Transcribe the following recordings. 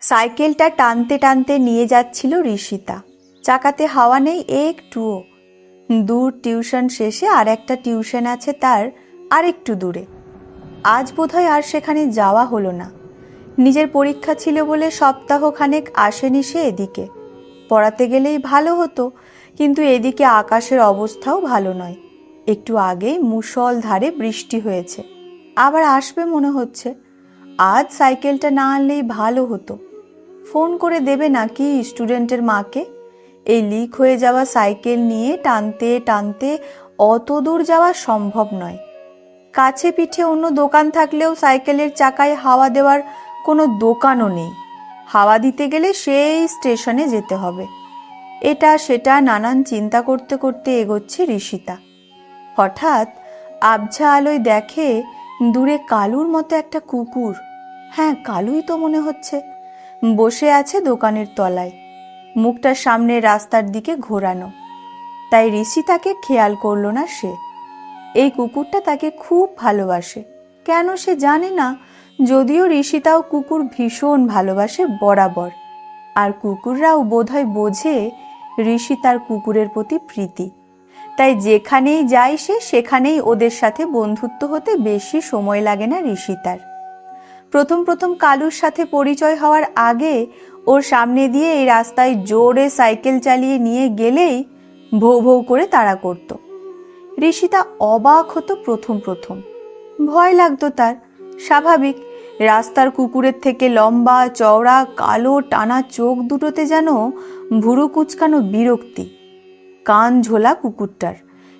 সাইকেলটা টানতে টানতে নিয়ে যাচ্ছিল ঋষিতা। চাকাতে হাওয়া নেই একটুও। দূর টিউশন শেষে আর একটা টিউশন আছে তার আরেকটু দূরে। আজ বোধহয় আর সেখানে যাওয়া হলো না। নিজের পরীক্ষা ছিল বলে সপ্তাহখানেক আসেনি সে এদিকে। পড়াতে গেলেই ভালো হতো, কিন্তু এদিকে আকাশের অবস্থাও ভালো নয়। একটু আগেই মুষল ধারে বৃষ্টি হয়েছে। আবার আসবে মনে হচ্ছে। আজ সাইকেলটা না আনলেই ভালো হতো। ফোন করে দেবে নাকি স্টুডেন্টের মাকে? এই লিক হয়ে যাওয়া সাইকেল নিয়ে টানতে টানতে অত দূর যাওয়া সম্ভব নয়। কাছে পিঠে অন্য দোকান থাকলেও সাইকেলের চাকায় হাওয়া দেওয়ার কোনো দোকানও নেই। হাওয়া দিতে গেলে সেই স্টেশনে যেতে হবে। এটা সেটা নানান চিন্তা করতে করতে এগোচ্ছে ঋষিতা। হঠাৎ আবঝা আলোয় দেখে দূরে কালুর মতো একটা কুকুর। হ্যাঁ কালুই তো মনে হচ্ছে। বসে আছে দোকানের তলায়। মুখটা সামনে রাস্তার দিকে ঘোরানো। তাই ঋষিতাকে খেয়াল করল না সে। এই কুকুরটা তাকে খুব ভালোবাসে। কেন সে জানে না? যদিও ঋষিতাও কুকুর ভীষণ ভালোবাসে বরাবর। আর কুকুররাও বোধহয় বোঝে ঋষি তার কুকুরের প্রতি প্রীতি। তাই যেখানেই যায় সে, সেখানেই ওদের সাথে বন্ধুত্ব হতে বেশি সময় লাগে না ঋষিতার প্রথম প্রথম কালুর সাথে পরিচয় হওয়ার আগে ওর সামনে দিয়ে এই রাস্তায় জোরে সাইকেল চালিয়ে নিয়ে গেলেই ভৌ ভৌ করে তাড়া করত। ঋষিতা অবাক হতো প্রথম প্রথম। ভয় লাগতো তার। স্বাভাবিক, রাস্তার কুকুরের থেকে লম্বা, চওড়া, কালো, টানা চোখ দুটোতে যেন ভুরু কুচকানো বিরক্তি। কান ঝোলা কুকুরটার।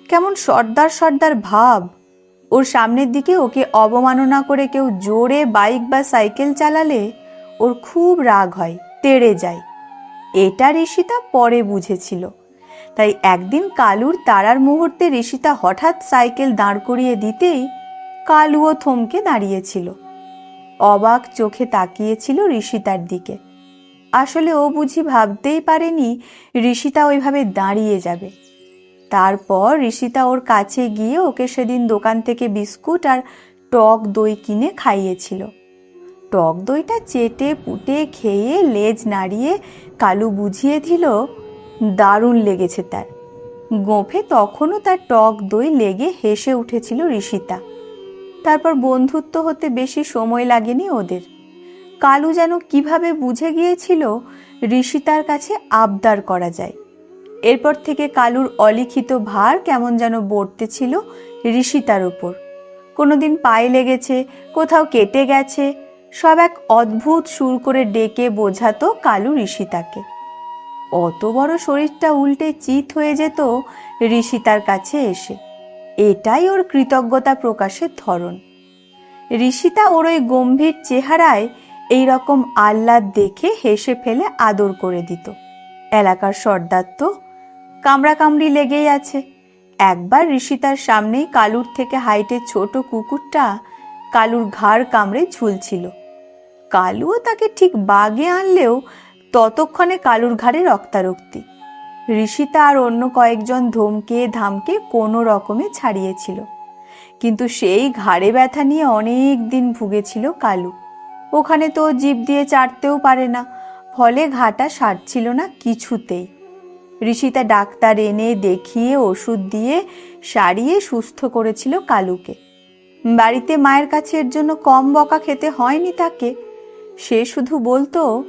কেমন সর্দার সর্দার ভাব। ওর সামনের দিকে ওকে অবমাননা করে কেউ জোরে বাইক বা সাইকেল চালালে ওর খুব রাগ হয়, তেড়ে যায়। এটা ঋষিতা পরে বুঝেছিল। তাই একদিন কালুর তারার মুহূর্তে ঋষিতা হঠাৎ সাইকেল দাঁড় করিয়ে দিতেই কালুও থমকে দাঁড়িয়েছিল। অবাক চোখে তাকিয়েছিল ঋষিতার দিকে। আসলে ও বুঝি ভাবতেই পারেনি ঋষিতা ওইভাবে দাঁড়িয়ে যাবে। তারপর ঋষিতা ওর কাছে গিয়ে ওকে সেদিন দোকান থেকে বিস্কুট আর টক দই কিনে খাইয়েছিল। টক দইটা চেটে পুটে খেয়ে লেজ নাড়িয়ে কালু বুঝিয়ে দিল, দারুণ লেগেছে তার। গোঁফে তখনও তার টক দই লেগে হেসে উঠেছিল ঋষিতা। তারপর বন্ধুত্ব হতে বেশি সময় লাগেনি ওদের। কালু যেন কীভাবে বুঝে গিয়েছিল, ঋষিতার কাছে আবদার করা যায়। এরপর থেকে কালুর অলিখিত ভার কেমন যেন বর্তে ছিল ঋষিতার উপর। কোনোদিন পায়ে লেগেছে, কোথাও কেটে গেছে, সব এক অদ্ভুত সুর করে ডেকে বোঝাতো কালু ঋষিতাকে। অত বড় শরীরটা উল্টে চিত হয়ে যেত ঋষিতার কাছে এসে। এটাই ওর কৃতজ্ঞতা প্রকাশের ধরন। ঋষিতা ওর ওই গম্ভীর চেহারায় এই রকম আহ্লাদ দেখে হেসে ফেলে আদর করে দিত। এলাকার সর্দার তো কামড়া কামড়ি লেগেই আছে। একবার ঋষিতার সামনেই কালুর থেকে হাইটে ছোট কুকুরটা কালুর ঘাড় কামড়ে ঝুলছিল। কালুও তাকে ঠিক বাগে আনলেও ততক্ষণে কালুর ঘাড়ে রক্তারক্তি। ঋষিতা আর অন্য কয়েকজন ধমকে ধামকে কোনো রকমে ছাড়িয়েছিল। কিন্তু সেই ঘাড়ে ব্যথা নিয়ে অনেক দিন ভুগেছিল কালু। ওখানে তো জিভ দিয়ে চাটতেও পারে না, ফলে ঘাটা সারছিল না কিছুতেই। ঋষিতা ডাক্তার এনে দেখিয়ে ওষুধ দিয়ে সারিয়ে সুস্থ করেছিল কালুকে। বাড়িতে মায়ের কাছে এর জন্য কম বকা খেতে হয়নি তাকে। সে শুধু বলতো,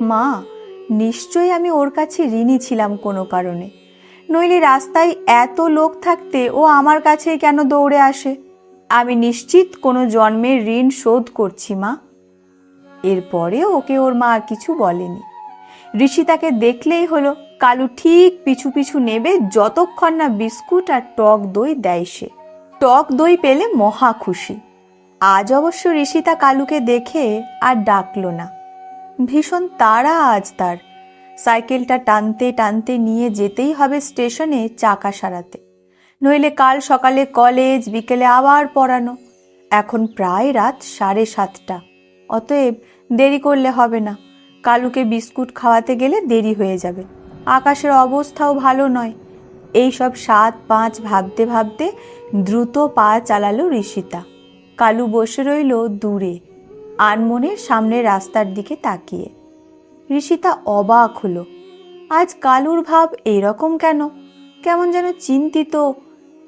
মা, নিশ্চয়ই আমি ওর কাছে ঋণী ছিলাম কোনো কারণে। নইলে রাস্তায় এত লোক থাকতে ও আমার কাছে কেন দৌড়ে আসে? আমি নিশ্চিত কোনো জন্মের ঋণ শোধ করছি, মা। এরপরে ওকে ওর মা আর কিছু বলেনি। ঋষি তাকে দেখলেই হলো কালু ঠিক পিছু পিছু নেবে যতক্ষণ না বিস্কুট আর টক দই দেয় সে। টক দই পেলে মহা খুশি। আজ অবশ্য ঋষিতা কালুকে দেখে আর ডাকলো না। ভীষণ তাড়া আজ তার। সাইকেলটা টানতে টানতে নিয়ে যেতেই হবে স্টেশনে চাকা সারাতে। নইলে কাল সকালে কলেজ, বিকেলে আবার পড়ানো। এখন প্রায় রাত সাড়ে সাতটা। অতএব দেরি করলে হবে না। কালুকে বিস্কুট খাওয়াতে গেলে দেরি হয়ে যাবে। আকাশের অবস্থাও ভালো নয়। এই সব সাত পাঁচ ভাবতে ভাবতে দ্রুত পা চালালো ঋষিতা। কালু বসে রইল দূরে, আনমনের সামনের রাস্তার দিকে তাকিয়ে। ঋষিতা অবাক হলো, আজ কালুর ভাব এইরকম কেন? কেমন যেন চিন্তিত,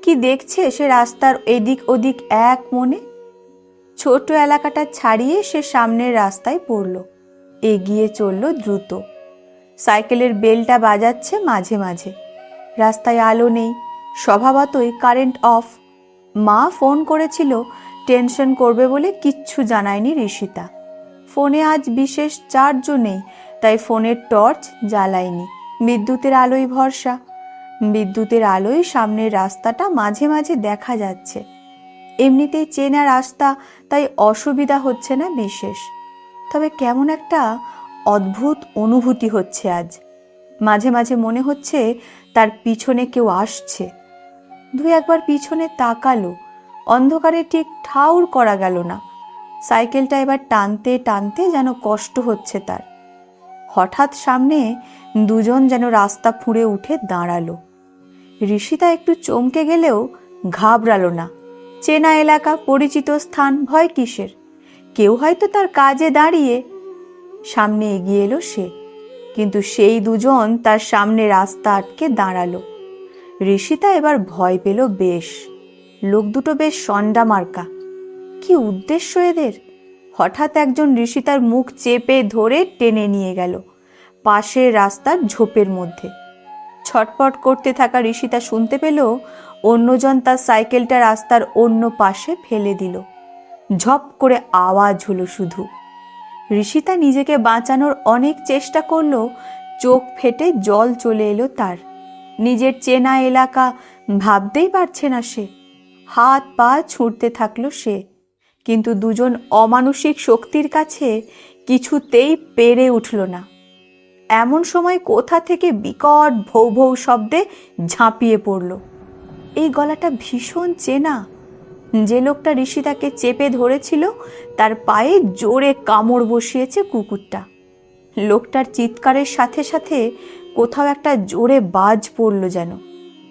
কি দেখছে সে রাস্তার এদিক ওদিক এক মনে? ছোট এলাকাটা ছাড়িয়ে সে সামনের রাস্তায় পড়ল, এগিয়ে চলল দ্রুত। সাইকেলের বেলটা বাজাচ্ছে মাঝে মাঝে। রাস্তায় আলো নেই, স্বভাবতই কারেন্ট অফ। মা ফোন করেছিল, টেনশন করবে বলে কিচ্ছু জানায়নি ঋষিতা। ফোনে আজ বিশেষ চার্জও নেই, তাই ফোনের টর্চ জ্বালায়নি। বিদ্যুতের আলোই ভরসা। বিদ্যুতের আলোয় সামনের রাস্তাটা মাঝে মাঝে দেখা যাচ্ছে। এমনিতেই চেনা রাস্তা, তাই অসুবিধা হচ্ছে না বিশেষ। তবে কেমন একটা অদ্ভুত অনুভূতি হচ্ছে আজ। মাঝে মাঝে মনে হচ্ছে তার পিছনে কেউ আসছে। দু একবার পিছনে তাকালো। অন্ধকারে ঠিক ঠাউর করা গেল না। সাইকেলটা এবার টানতে টানতে যেন কষ্ট হচ্ছে তার। হঠাৎ সামনে দুজন যেন রাস্তা ফুঁড়ে উঠে দাঁড়াল। ঋষিতা একটু চমকে গেলেও ঘাবড়ালো না। চেনা এলাকা, পরিচিত স্থান, ভয় কিসের? কেউ হয়তো তার কাজে দাঁড়িয়ে সামনে এগিয়ে এলো সে। কিন্তু সেই দুজন তার সামনে রাস্তা আটকে দাঁড়াল। ঋষিতা এবার ভয় পেল বেশ। লোক দুটো বেশ সন্ডা মার্কা কি উদ্দেশ্য এদের? হঠাৎ একজন ঋষিতার মুখ চেপে ধরে টেনে নিয়ে গেল পাশের রাস্তার ঝোপের মধ্যে। ছটপট করতে থাকা ঋষিতা শুনতে পেল অন্যজন তার সাইকেলটা রাস্তার অন্য পাশে ফেলে দিল। ঝপ করে আওয়াজ হলো শুধু। ঋষিতা নিজেকে বাঁচানোর অনেক চেষ্টা করল চোখ ফেটে জল চলে এলো তার। নিজের চেনা এলাকা ভাবতেই পারছে না সে। হাত পা ছুঁড়তে থাকল সে। কিন্তু দুজন অমানসিক শক্তির কাছে কিছুতেই পেরে উঠল না। এমন সময় কোথা থেকে বিকট ভৌ ভৌ শব্দে ঝাঁপিয়ে পড়ল। এই গলাটা ভীষণ চেনা। যে লোকটা ঋষিতাকে চেপে ধরেছিল, তার পায়ে জোরে কামড় বসিয়েছে কুকুরটা। লোকটার চিৎকারের সাথে সাথে কোথাও একটা জোরে বাজ পড়ল যেন।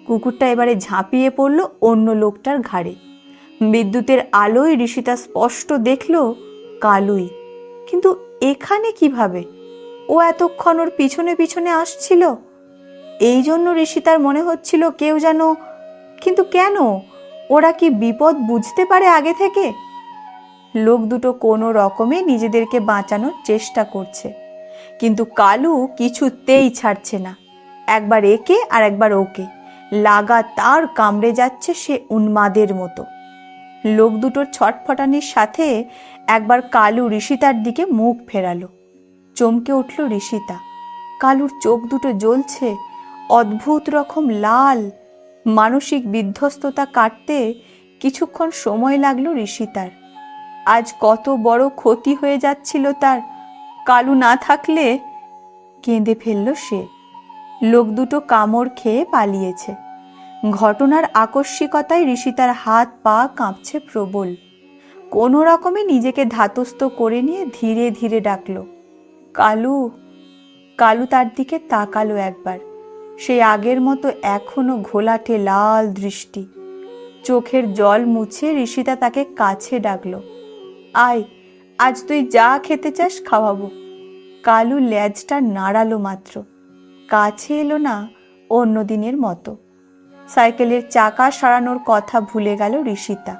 কুকুরটা এবারে ঝাঁপিয়ে পড়ল অন্য লোকটার ঘাড়ে। বিদ্যুতের আলোয় ঋষিতা স্পষ্ট দেখল, কালুই। কিন্তু এখানে কীভাবে? ও এতক্ষণ ওর পিছনে পিছনে আসছিল? এই জন্য ঋষিতার মনে হচ্ছিল কেউ যেন, কিন্তু কেন? ওরা কি বিপদ বুঝতে পারে আগে থেকে? লোক দুটো কোনো রকমে নিজেদেরকে বাঁচানোর চেষ্টা করছে। কিন্তু কালু কিছুতেই ছাড়ছে না। একবার একে আর একবার ওকে। লাগাতার কামড়ে যাচ্ছে সে উন্মাদের মতো। লোক দুটোর ছটফটানির সাথে একবার কালু ঋষিতার দিকে মুখ ফেরালো। চমকে উঠল ঋষিতা। কালুর চোখ দুটো জ্বলছে। অদ্ভুত রকম লাল মানসিক বিধ্বস্ততা কাটতে কিছুক্ষণ সময় লাগল ঋষিতার আজ কত বড় ক্ষতি হয়ে যাচ্ছিল তার। কালু না থাকলে কেঁদে ফেলল সে। লোক দুটো কামড় খেয়ে পালিয়েছে। ঘটনার আকস্মিকতায় ঋষিতার হাত পা কাঁপছে প্রবল। কোনো রকমে নিজেকে ধাতস্থ করে নিয়ে ধীরে ধীরে ডাকল, কালু কালু তার দিকে তাকালো একবার। সেই আগের মতো এখনও ঘোলাটে লাল দৃষ্টি। চোখের জল মুছে ঋষিতা তাকে কাছে ডাকল। আয়, আজ তুই যা খেতে চাস খাওয়াবো। কালু ল্যাজটা নাড়ালো মাত্র। কাছে এলো না অন্য দিনের মতো। সাইকেলের চাকা সারানোর কথা ভুলে গেল ঋষিতা।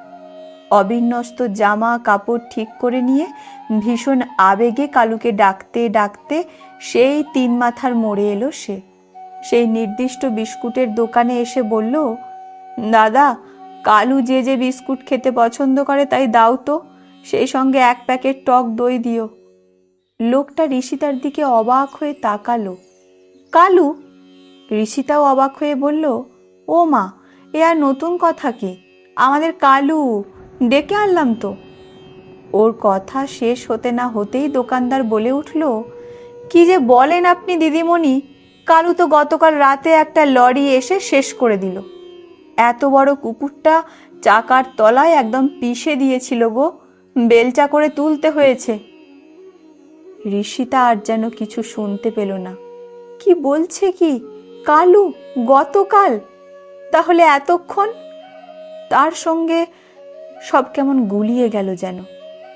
অবিন্যস্ত জামা কাপড় ঠিক করে নিয়ে ভীষণ আবেগে কালুকে ডাকতে ডাকতে সেই তিন মাথার মোড়ে এলো সে। সেই নির্দিষ্ট বিস্কুটের দোকানে এসে বলল, দাদা, কালু যে যে বিস্কুট খেতে পছন্দ করে তাই দাও তো, সেই সঙ্গে এক প্যাকেট টক দই দিও। লোকটা ঋষিতার দিকে অবাক হয়ে তাকালো। কালু? ঋষিতাও অবাক হয়ে বলল, ও মা, এ আর নতুন কথা কি? আমাদের কালু, ডেকে আনলাম তো। ওর কথা শেষ হতে না হতেই দোকানদার বলে উঠল, কি যে বলেন আপনি দিদিমণি কালু তো গতকাল রাতে একটা লরি এসে শেষ করে দিল। এত বড় কুকুরটা চাকার তলায় একদম পিষে দিয়েছিল গো। বেলচা করে তুলতে হয়েছে। ঋষিতা আর যেন কিছু শুনতে পেল না। কি বলছে কি? কালু, গতকাল? তাহলে এতক্ষণ? তার সঙ্গে সব কেমন গুলিয়ে গেল যেন।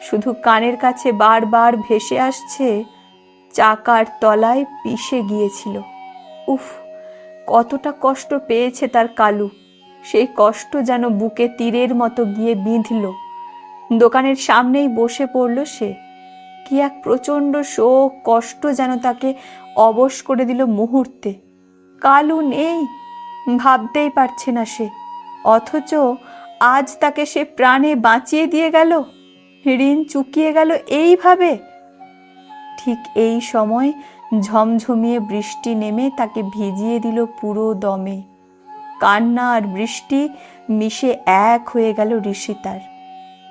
শুধু কানের কাছে বারবার ভেসে আসছে, চাকার তলায় পিষে গিয়েছিল। উফ, কতটা কষ্ট পেয়েছে তার কালু। সেই কষ্ট যেন বুকে তীরের মতো গিয়ে বিঁধল। দোকানের সামনেই বসে পড়ল সে। কি এক প্রচণ্ড শোক, কষ্ট যেন তাকে অবশ করে দিল মুহূর্তে। কালু নেই, ভাবতেই পারছে না সে। অথচ আজ তাকে সে প্রাণে বাঁচিয়ে দিয়ে গেল, ঋণ চুকিয়ে গেল এইভাবে। ঠিক এই সময় ঝমঝমিয়ে বৃষ্টি নেমে তাকে ভিজিয়ে দিল পুরো দমে। কান্না আর বৃষ্টি মিশে এক হয়ে গেল ঋষিতার।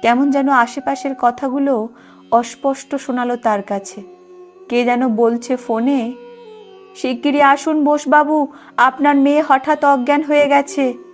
কেমন যেন আশেপাশের কথাগুলো অস্পষ্ট শোনালো তার কাছে। কে যেন বলছে ফোনে, শিগগিরই আসুন বোসবাবু, আপনার মেয়ে হঠাৎ অজ্ঞান হয়ে গেছে।